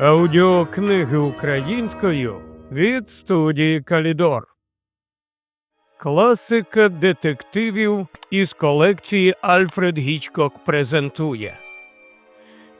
Аудіокниги українською від студії Калідор. Класика детективів із колекції Альфред Гічкок презентує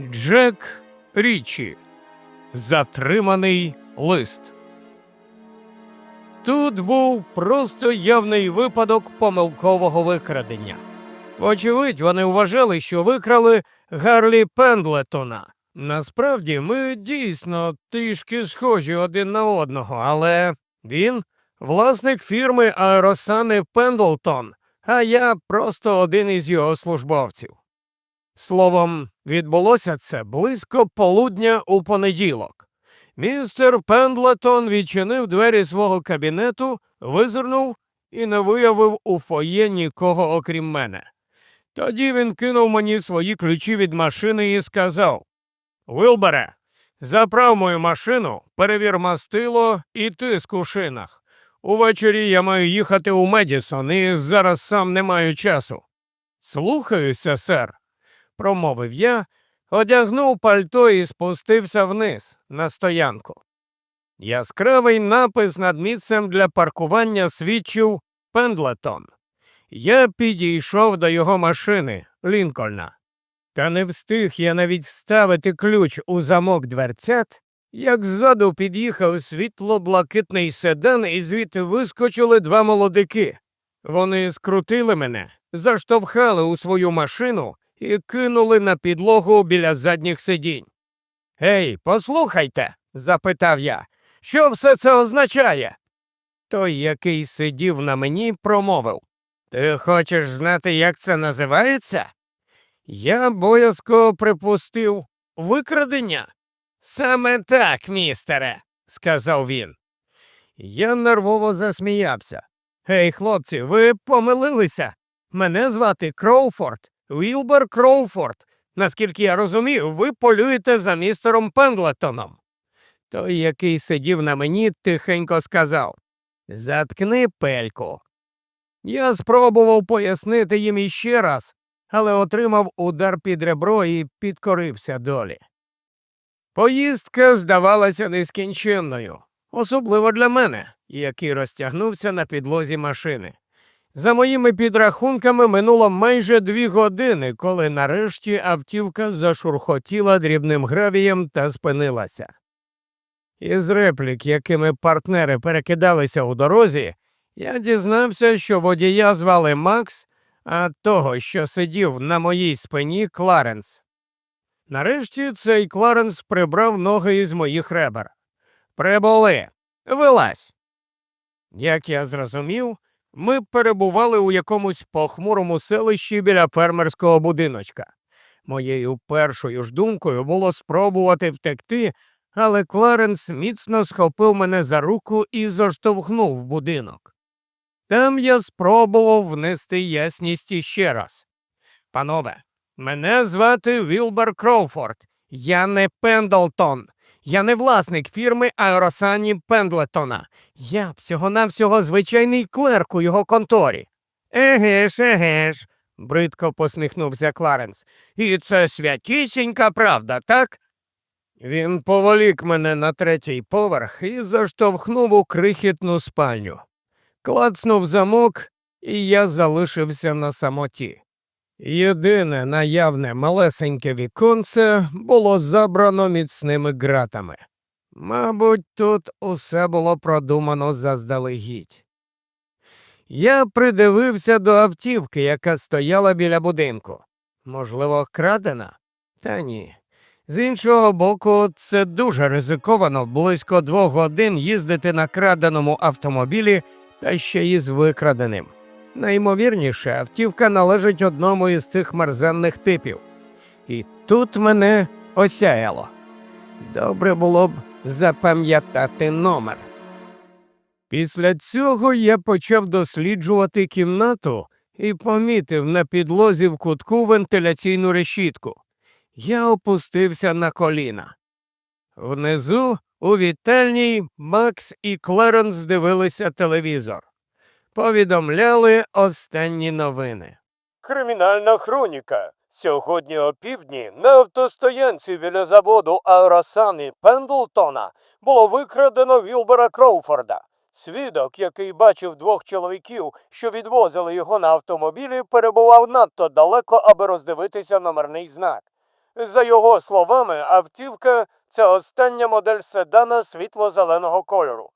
Джек Річі. Затриманий лист. Тут був просто явний випадок помилкового викрадення. Вочевидь, вони вважали, що викрали Гарлі Пендлетона. Насправді ми дійсно трішки схожі один на одного, але він власник фірми Аеросани Пендлтон, а я просто один із його службовців. Словом, відбулося це близько полудня у понеділок. Містер Пендлетон відчинив двері свого кабінету, визирнув і не виявив у фоє нікого окрім мене. Тоді він кинув мені свої ключі від машини і сказав Вилбере, заправ мою машину, перевір мастило і тиск у шинах. Увечері я маю їхати у Медісон і зараз сам не маю часу. Слухаюся, сер, промовив я, одягнув пальто і спустився вниз на стоянку. Яскравий напис над місцем для паркування свідчив Пендлетон. Я підійшов до його машини Лінкольна. Та не встиг я навіть вставити ключ у замок дверцят, як ззаду під'їхав світло-блакитний седан і звідти вискочили два молодики. Вони скрутили мене, заштовхали у свою машину і кинули на підлогу біля задніх сидінь. Гей, послухайте, запитав я, що все це означає? Той, який сидів на мені, промовив Ти хочеш знати, як це називається? Я боязко припустив викрадення. Саме так, містере, сказав він. Я нервово засміявся. Гей, хлопці, ви помилилися. Мене звати Кроуфорд, Вілбер Кроуфорд. Наскільки я розумію, ви полюєте за містером Пендлетоном. Той, який сидів на мені, тихенько сказав Заткни пельку. Я спробував пояснити їм іще раз, але отримав удар під ребро і підкорився долі. Поїздка здавалася нескінченною, особливо для мене, який розтягнувся на підлозі машини. За моїми підрахунками минуло майже дві години, коли нарешті автівка зашурхотіла дрібним гравієм та спинилася. Із реплік, якими партнери перекидалися у дорозі, я дізнався, що водія звали Макс, а того, що сидів на моїй спині, Кларенс. Нарешті цей Кларенс прибрав ноги із моїх ребер. Прибули. Вилазь. Як я зрозумів, ми перебували у якомусь похмурому селищі біля фермерського будиночка. Моєю першою ж думкою було спробувати втекти, але Кларенс міцно схопив мене за руку і заштовхнув будинок. Там я спробував внести ясність іще раз. Панове, мене звати Вілбер Кроуфорд. Я не Пендлтон. Я не власник фірми Аеросані Пендлетона. Я всього-навсього звичайний клерк у його конторі. Еге ж, еге ж, бридко посміхнувся Кларенс. І це святісінька правда, так? Він поволік мене на третій поверх і заштовхнув у крихітну спальню. Клацнув замок, і я залишився на самоті. Єдине наявне малесеньке віконце було забрано міцними ґратами. Мабуть, тут усе було продумано заздалегідь. Я придивився до автівки, яка стояла біля будинку. Можливо, крадена? Та ні. З іншого боку, це дуже ризиковано близько двох годин їздити на краденому автомобілі та ще й з викраденим. Найімовірніше, автівка належить одному із цих мерзенних типів. І тут мене осяяло. Добре було б запам'ятати номер. Після цього я почав досліджувати кімнату і помітив на підлозі в кутку вентиляційну решітку. Я опустився на коліна. Внизу, у вітальній, Макс і Кларенс дивилися телевізор. Повідомляли останні новини. Кримінальна хроніка. Сьогодні опівдні на автостоянці біля заводу Аеросани Пендлтона було викрадено Вілбера Кроуфорда. Свідок, який бачив двох чоловіків, що відвозили його на автомобілі, перебував надто далеко, аби роздивитися номерний знак. За його словами, автівка це остання модель седана світло-зеленого кольору.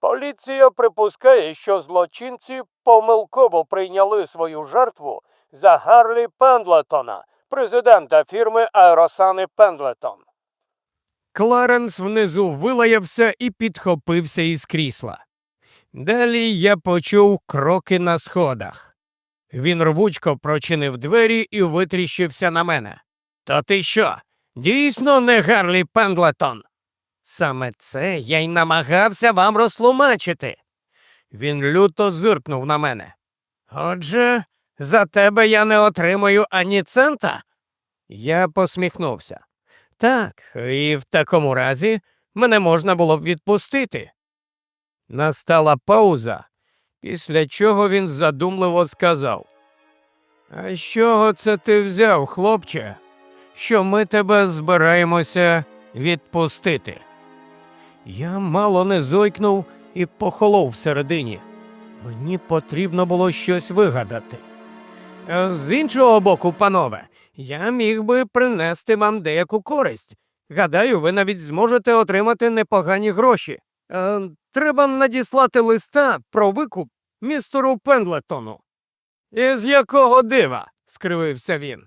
Поліція припускає, що злочинці помилково прийняли свою жертву за Гарлі Пендлетона, президента фірми Аеросани Пендлетон. Кларенс внизу вилаявся і підхопився із крісла. Далі я почув кроки на сходах. Він рвучко прочинив двері і витріщився на мене. То ти що? Дійсно не Гарлі Пендлетон? Саме це я й намагався вам розтлумачити. Він люто зиркнув на мене. Отже, за тебе я не отримаю ані цента. Я посміхнувся. Так, і в такому разі мене можна було б відпустити. Настала пауза, після чого він задумливо сказав. А з чого це ти взяв, хлопче, що ми тебе збираємося відпустити? Я мало не зойкнув і похолов всередині. Мені потрібно було щось вигадати. Е, З іншого боку, панове, я міг би принести вам деяку користь. Гадаю, ви навіть зможете отримати непогані гроші. Е, треба надіслати листа про викуп містеру Пендлетону. Із якого дива? скривився він.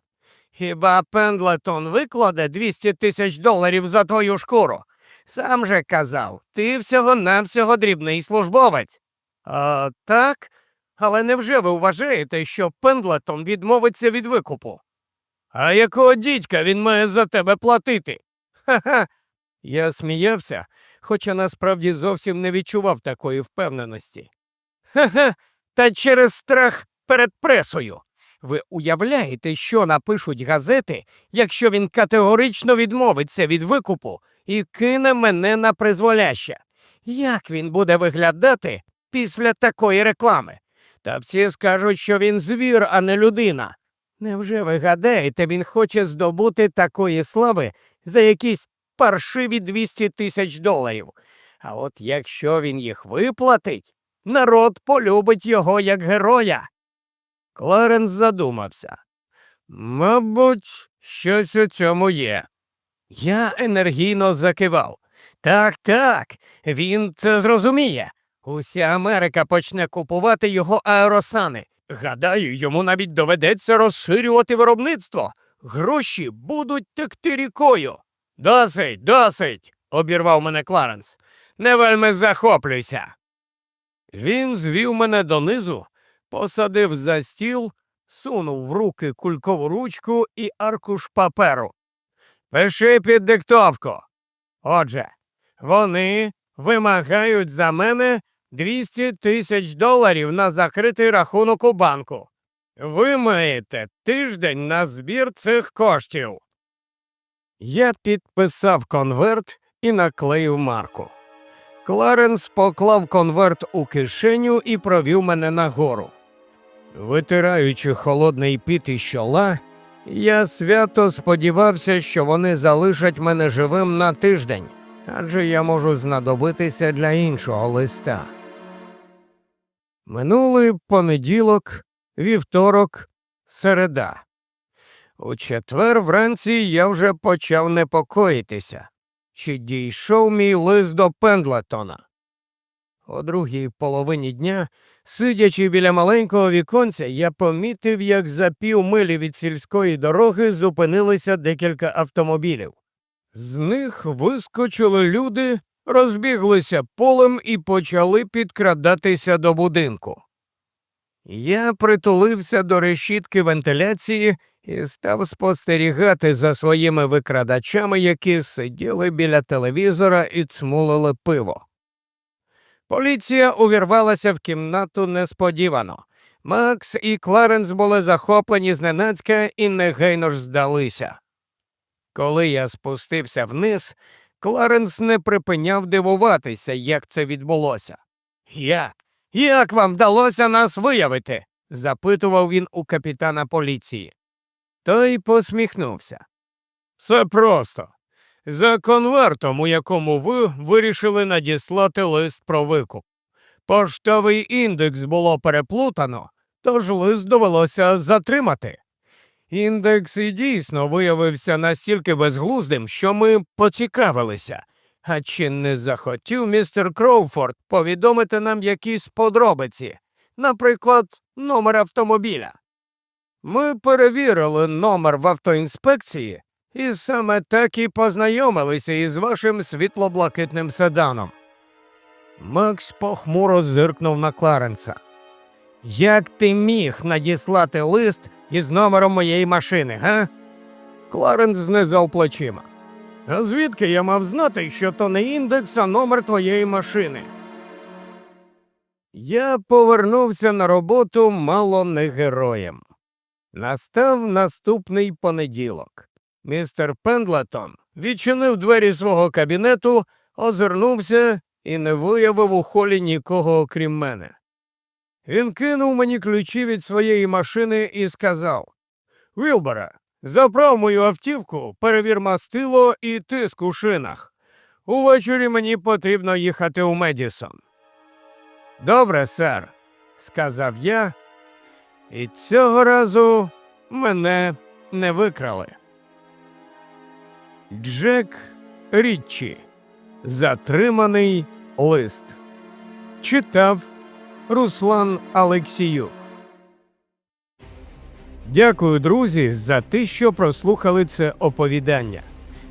Хіба Пендлетон викладе 200 тисяч доларів за твою шкуру? Сам же казав, ти всього навсього дрібний службовець. А, так, але невже ви вважаєте, що Пендлетон відмовиться від викупу? А якого дідька він має за тебе платити? Ха-ха. Я сміявся, хоча насправді зовсім не відчував такої впевненості. Ха-ха, та через страх перед пресою. Ви уявляєте, що напишуть газети, якщо він категорично відмовиться від викупу і кине мене на призволяще? Як він буде виглядати після такої реклами? Та всі скажуть, що він звір, а не людина. Невже ви гадаєте, він хоче здобути такої слави за якісь паршиві 200 тисяч доларів? А от якщо він їх виплатить, народ полюбить його як героя. Кларенс задумався. Мабуть, щось у цьому є. Я енергійно закивав. Так, так, він це зрозуміє. Уся Америка почне купувати його аеросани. Гадаю, йому навіть доведеться розширювати виробництво. Гроші будуть текти рікою. Досить, досить, обірвав мене Кларенс. Не вельми захоплюйся. Він звів мене донизу, посадив за стіл, сунув в руки кулькову ручку і аркуш паперу. Пиши під диктовку. Отже, вони вимагають за мене 200 тисяч доларів на закритий рахунок у банку. Ви маєте тиждень на збір цих коштів. Я підписав конверт і наклеїв марку. Кларенс поклав конверт у кишеню і провів мене нагору. Витираючи холодний піт із чола, я свято сподівався, що вони залишать мене живим на тиждень, адже я можу знадобитися для іншого листа. Минулий понеділок, вівторок, середа. У четвер вранці я вже почав непокоїтися, чи дійшов мій лист до Пендлетона. О другій половині дня, сидячи біля маленького віконця, я помітив, як за півмилі від сільської дороги зупинилися декілька автомобілів. З них вискочили люди, розбіглися полем і почали підкрадатися до будинку. Я притулився до решітки вентиляції і став спостерігати за своїми викрадачами, які сиділи біля телевізора і цмулили пиво. Поліція увірвалася в кімнату несподівано. Макс і Кларенс були захоплені зненацька і негайно ж здалися. Коли я спустився вниз, Кларенс не припиняв дивуватися, як це відбулося. Як? Як вам вдалося нас виявити? запитував він у капітана поліції. Той посміхнувся. Все просто. За конвертом, у якому ви вирішили надіслати лист про викуп. Поштовий індекс було переплутано, тож лист довелося затримати. Індекс і дійсно виявився настільки безглуздим, що ми поцікавилися. А чи не захотів містер Кроуфорд повідомити нам якісь подробиці, наприклад, номер автомобіля? Ми перевірили номер в автоінспекції і саме так і познайомилися із вашим світло-блакитним седаном. Макс похмуро зиркнув на Кларенса. Як ти міг надіслати лист із номером моєї машини, га? Кларенс знизав плечима. А звідки я мав знати, що то не індекс, а номер твоєї машини? Я повернувся на роботу мало не героєм. Настав наступний понеділок. Містер Пендлетон відчинив двері свого кабінету, озирнувся і не виявив у холі нікого окрім мене. Він кинув мені ключі від своєї машини і сказав Вілбера, заправ мою автівку, перевір мастило і тиск у шинах. Увечері мені потрібно їхати у Медісон. Добре, сер, сказав я, і цього разу мене не викрали. Джек Річчі. Затриманий лист. Читав Руслан Алексіюк. Дякую, друзі, за те, що прослухали це оповідання.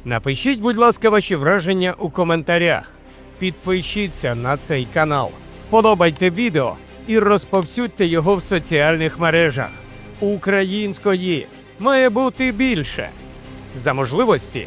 Напишіть, будь ласка, ваші враження у коментарях. Підпишіться на цей канал, вподобайте відео і розповсюдьте його в соціальних мережах. Української має бути більше. За можливості